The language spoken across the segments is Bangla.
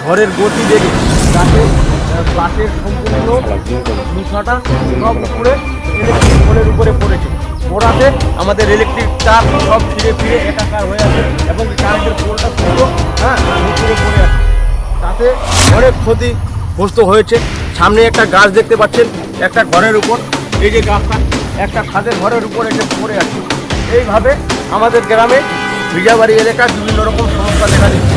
ঝড়ের গতি দেখে গাছে গাছের সম্পূর্ণ মুখাটা সব উপরে ইলেকট্রিক পোলের উপরে পড়েছে। পড়াতে আমাদের ইলেকট্রিক তার সব ফিরে ফিরে একাকার হয়ে আছে এবং কারেন্টের পোলটা পুরো হ্যাঁ উপরে পড়ে আছে। তাতে অনেক ক্ষতিগ্রস্ত হয়েছে। সামনে একটা গাছ দেখতে পাচ্ছেন, একটা ঘরের উপর। এই যে গাছটা, একটা খাদের ঘরের উপর এটা পড়ে আছে। এইভাবে আমাদের গ্রামে ভিজাবাড়ি এলাকায় বিভিন্ন রকম সমস্যা দেখা দিচ্ছে।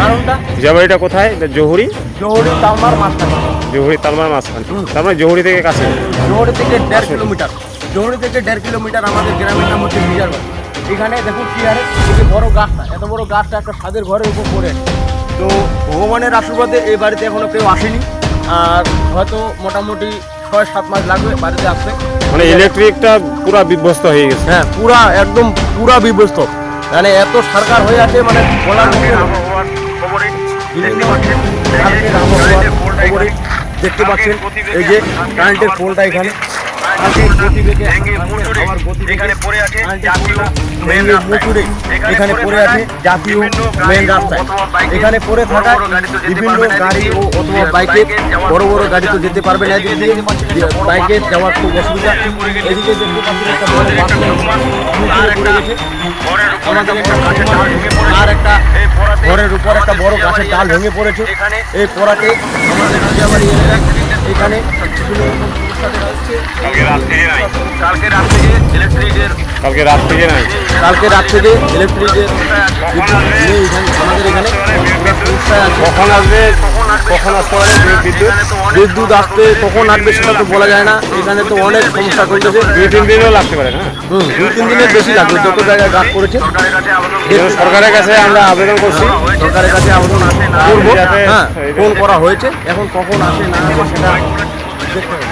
কারণটা? জামাইটা কোথায়? জহুরি? জহুরি তালমার মাঝখানে। জহুরি তালমার মাঝখানে। তার মানে জহুরি থেকে কাছে? জহুরি থেকে দেড় কিলোমিটার। জহুরি থেকে দেড় কিলোমিটার আমাদের গ্রামের নাম হচ্ছে ভিজারবাড়ি এখানে দেখুন কি হারে এই বড় গাছটা এত বড় গাছটা একটা ছাদের ঘরের উপর পড়ে। তো ভগবানের আশীর্বাদে এই বাড়িতে এখনও কেউ আসেনি। আর হয়তো মোটামুটি ছয় সাত মাস লাগবে বাড়িতে আসতে। মানে ইলেকট্রিকটা পুরো বিধ্বস্ত হয়ে গেছে। হ্যাঁ পুরা একদম পুরা বিভ্যস্ত মানে এত সরকার হয়ে আছে মানে বলার দেখতে পাচ্ছেন এই যে কারেন্টের পোলটা এখানে। এখানে। পড়ে আছে। জাতীয় মেন রাস্তায়। এখানে পড়ে থাকায় জাতীয় বিভিন্ন গাড়ি। ও অথবা বাইকে বড় বড় গাড়ি তো যেতে পারবে না। বাইকে যাওয়ার খুব অসুবিধা। এদিকে দেখতে পাচ্ছেন একটা আর একটা ঘরের আমাদের একটা একটা গাছের ডাল ভেঙে পড়েছে। আর একটা ঘরের উপর একটা বড় গাছের ডাল ভেঙে পড়েছে এই পড়াতে আমাদের রাজাবাড়ি এলাকায় এখানে। কালকে রাত থেকে নাই কালকে রাত থেকে ইলেকট্রিকের কালকে রাত থেকে নাই কালকে রাত থেকে ইলেকট্রিকের আমাদের এখানে কখন আসবে কখন আসতে পারে বিদ্যুৎ। বিদ্যুৎ আসতে কখন আসবে সেটা তো বলা যায় না। এখানে তো অনেক সমস্যা চলতেছে। দুই তিন দিনও লাগতে পারে না? হুম দু তিন দিনের বেশি লাগবে। যত জায়গায় গাছ করেছে সরকারের কাছে আমরা আবেদন করছি। সরকারের কাছে আবেদন করব। হ্যাঁ। ফোন করা হয়েছে। এখন কখন আসে না আসে সেটা দেখতে হবে।